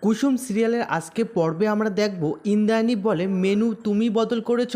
কুসুম সিরিয়ালের আজকে পর্বে আমরা দেখব ইন্দ্রায়ণী বলে মেনু তুমি বদল করেছ।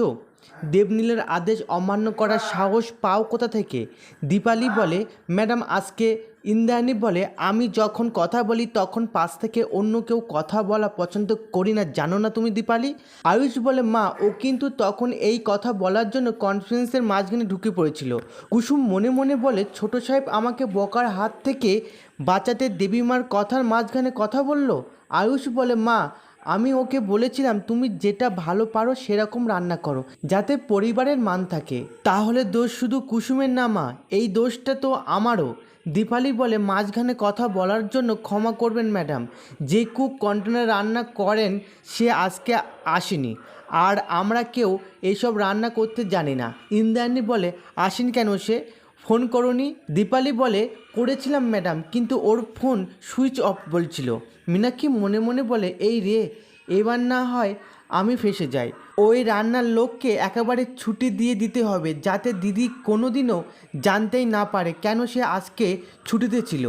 দেবনীলের আদেশ অমান্য করার সাহস পাও কোথা থেকে? দীপালি বলে, ম্যাডাম, আজকে ইন্দ্রাণী বলে, আমি যখন কথা বলি, তখন পাশ থেকে অন্য কেউ কথা বলা পছন্দ করি না। জানো না তুমি দীপালি? আয়ুষ বলে, মা, ও কিন্তু তখন এই কথা বলার জন্য কনফিডেন্সের মাঝখানে ঢুকে পড়েছিল। কুসুম মনে মনে বলে, ছোট সাহেব আমাকে বকার হাত থেকে বাঁচাতে দেবীমার কথার মাঝখানে কথা বলল? আয়ুষ বলে, মা আমি ওকে বলেছিলাম, তুমি যেটা ভালো পারো সেরকম রান্না করো, যাতে পরিবারের মান থাকে। তাহলে দোষ শুধু কুসুমের না, মা। এই দোষটা তো আমারও। দীপালি বলে, মাঝখানে কথা বলার জন্য ক্ষমা করবেন, ম্যাডাম। যে কুক কন্টেনার রান্না করেন, সে আজকে আসেনি। আর আমরা কেউ এইসব রান্না করতে জানি না। ইন্দ্রাণী বলে, আসেন কেন সে? ফোন করনি। দীপালি বলে, করেছিলাম ম্যাডাম, কিন্তু ওর ফোন সুইচ অফ বলছিল। মীনাক্ষী মনে মনে বলে, এই রে, এবার না হয় আমি ফেসে যাই। ওই রান্নার লোককে একেবারে ছুটি দিয়ে দিতে হবে যাতে দিদি কোনোদিনও জানতেই না পারে কেন সে আজকে ছুটিতে ছিল।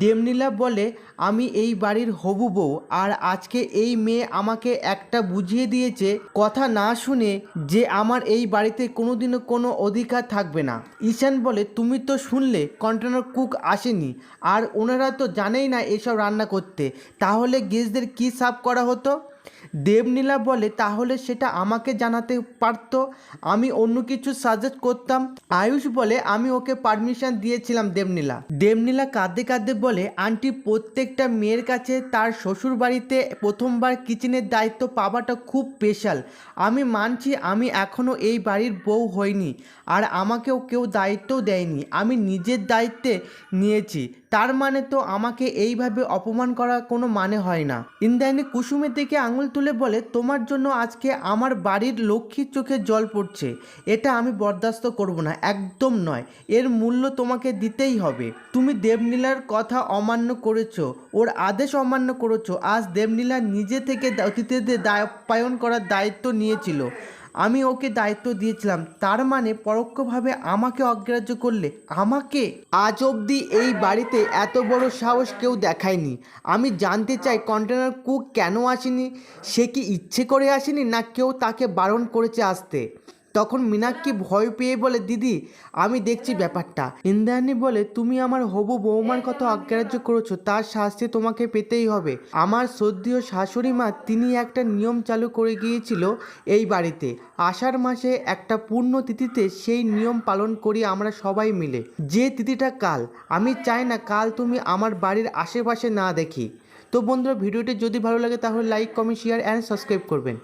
দেবনীলা বলে, আমি এই বাড়ির হবু বউ আর আজকে এই মেয়ে আমাকে একটা বুঝিয়ে দিয়েছে কথা না শুনে যে আমার এই বাড়িতে কোনোদিনও কোনো অধিকার থাকবে না। ঈশান বলে, তুমি তো শুনলে কন্টেনার কুক আসেনি আর ওনারা তো জানেই না এসব রান্না করতে। তাহলে গেস্টদের কী সার্ভ করা হতো? দেবনীলা বলে, তাহলে সেটা আমাকে জানাতে পারতো? আমি অন্য কিছু সাজেস্ট করতাম। আয়ুষ বলে, আমি ওকে পারমিশন দিয়েছিলাম দেবনীলা। দেবনীলা কাঁদতে কাঁদতে বলে, আন্টি, প্রত্যেকটা মেয়ের কাছে তার শ্বশুর বাড়িতে প্রথমবার কিচেনের দায়িত্ব পাওয়াটা খুব স্পেশাল আমি মানছি আমি এখনও এই বাড়ির বউ হইনি, আর আমাকেও কেউ দায়িত্বও দেয়নি। আমি নিজের দায়িত্বে নিয়েছি। তার মানে তো আমাকে এইভাবে অপমান করা কোনো মানে হয় না। ইন্দ্রাণী কুসুমের দিকে আঙুল তুলে বলে, তোমার জন্য আজকে আমার বাড়ির লক্ষ্মীর চোখে জল পড়ছে। এটা আমি বরদাস্ত করব না, একদম নয়। এর মূল্য তোমাকে দিতেই হবে। তুমি দেবনীলার কথা অমান্য করেছ, ওর আদেশ অমান্য করেছ। আজ দেবনীলা নিজে থেকে অতিথিদের দায়পায়ন করার দায়িত্ব নিয়েছিল। আমি ওকে দায়িত্ব দিয়েছিলাম। তার মানে পরোক্ষভাবে আমাকে অগ্রাহ্য করলে। আমাকে আজ অবধি এই বাড়িতে এত বড় সাহস কেউ দেখায়নি। আমি জানতে চাই কন্টেনার কুক কেন আসেনি? সে কি ইচ্ছে করে আসেনি না কেউ তাকে বারণ করেছে আসতে? তখন মীনাক্ষী ভয় পেয়ে বলে, দিদি, আমি দেখছি ব্যাপারটা। ইন্দ্রাণী বলে, তুমি আমার হবু বৌমার কথা অগ্রাহ্য করেছ, তার শাস্তি তোমাকে পেতেই হবে। আমার শ্রদ্ধেয় শাশুড়ি মা তিনি একটা নিয়ম চালু করে গিয়েছিল এই বাড়িতে। আষাঢ় মাসে একটা পূর্ণ তিথিতে সেই নিয়ম পালন করি আমরা সবাই মিলে। যে তিথিটা কাল, আমি চাই না কাল তুমি আমার বাড়ির আশেপাশে না দেখি। তো বন্ধুরা, ভিডিওটি যদি ভালো লাগে তাহলে like comment share and subscribe করবেন।